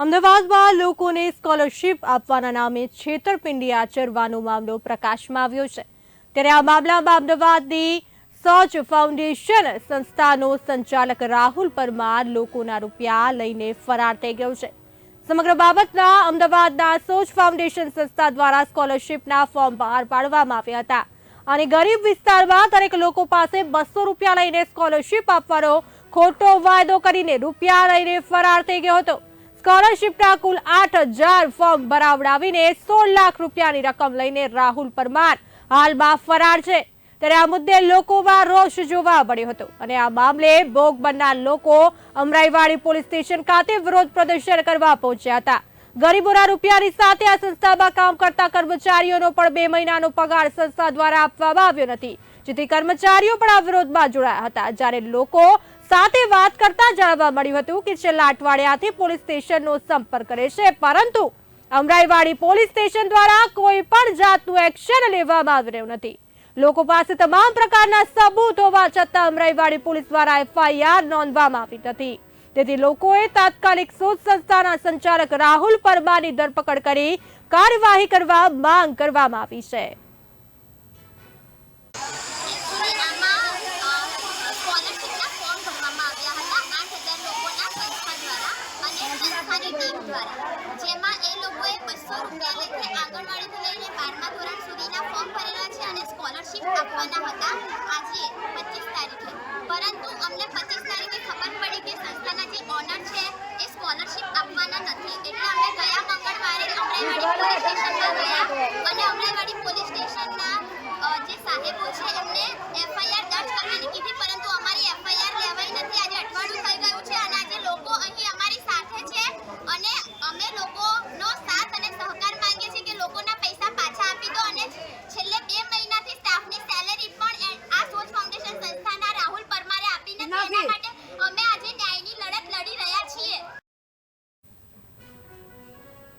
અમદાવાદમાં લોકોને સ્કોલરશીપ આપવાના નામે છેતરપિંડી આચરવાનો મામલો પ્રકાશમાં આવ્યો છે. ત્યારે આ મામલામાં અમદાવાદની સોચ ફાઉન્ડેશન સંસ્થાનો સંચાલક રાહુલ પરમાર લોકોના રૂપિયા લઈને ફરાર થઈ ગયો છે. સમગ્ર બાબતના અમદાવાદના સોચ ફાઉન્ડેશન સંસ્થા દ્વારા સ્કોલરશીપના ફોર્મ બહાર પાડવામાં આવ્યા હતા. અને ગરીબ વિસ્તારમાં દરેક લોકો પાસે બસો રૂપિયા લઈને સ્કોલરશીપ આપવાનો ખોટો વાયદો કરીને રૂપિયા લઈને ફરાર થઈ ગયો હતો. સ્કોલરશીપના કુલ આઠ હજાર ફોર્મ ભરાવડાવીને સોળ લાખ રૂપિયાની રકમ લઈને રાહુલ પરમાર હાલમાં ફરાર છે. ત્યારે આ મુદ્દે લોકોમાં રોષ જોવા મળ્યો હતો અને આ મામલે ભોગ બનનાર લોકો અમરાઈવાડી પોલીસ સ્ટેશન ખાતે વિરોધ પ્રદર્શન કરવા પહોંચ્યા હતા. ગરીબોના રૂપિયાની સાથે આ સંસ્થામાં કામ કરતા કર્મચારીઓનો પણ બે મહિનાનો પગાર સંસ્થા દ્વારા આપવામાં આવ્યો નથી. જેથી કર્મચારીઓ પણ આ વિરોધમાં જોડાયા હતા. જ્યારે લોકો સાથે વાત કરતા જાણવા મળ્યું હતું કે છેલ્લા અઠવાડિયાથી પોલીસ સ્ટેશનનો સંપર્ક કરે છે, પરંતુ અમરાઈવાડી પોલીસ સ્ટેશન દ્વારા કોઈ પણ જાતનું એક્શન લેવામાં આવી રહ્યું નથી. લોકો પાસે તમામ પ્રકારના સબૂત હોવા છતાં અમરાઈવાડી પોલીસ દ્વારા એફઆઈઆર નોંધવામાં આવી નથી. તેથી લોકોએ તાત્કાલિક શોધ સંસ્થાના સંચાલક રાહુલ પરમાની ધરપકડ કરી કાર્યવાહી કરવા માંગ કરવામાં આવી છે. દ્વારા. જેમાં એ લોકોએ બસો રૂપિયા લેખે આંગણવાડીથી લઈને બારમા ધોરણ સુધીના ફોર્મ ભરેલા છે અને સ્કોલરશીપ આપવાના હતા. આજે પચીસ તારીખે. પરંતુ અમને પચીસ તારીખે ખબર પડી કે સંસ્થાના જે ઓનર છે, એ સ્કોલરશીપ આપવાના નથી. એટલે અમે ગયા મંગળવારે અમરાઈવાડી પોલીસ સ્ટેશનમાં ગયા. અને અમરાઈવાડી પોલીસ સ્ટેશનના જે સાહેબો છે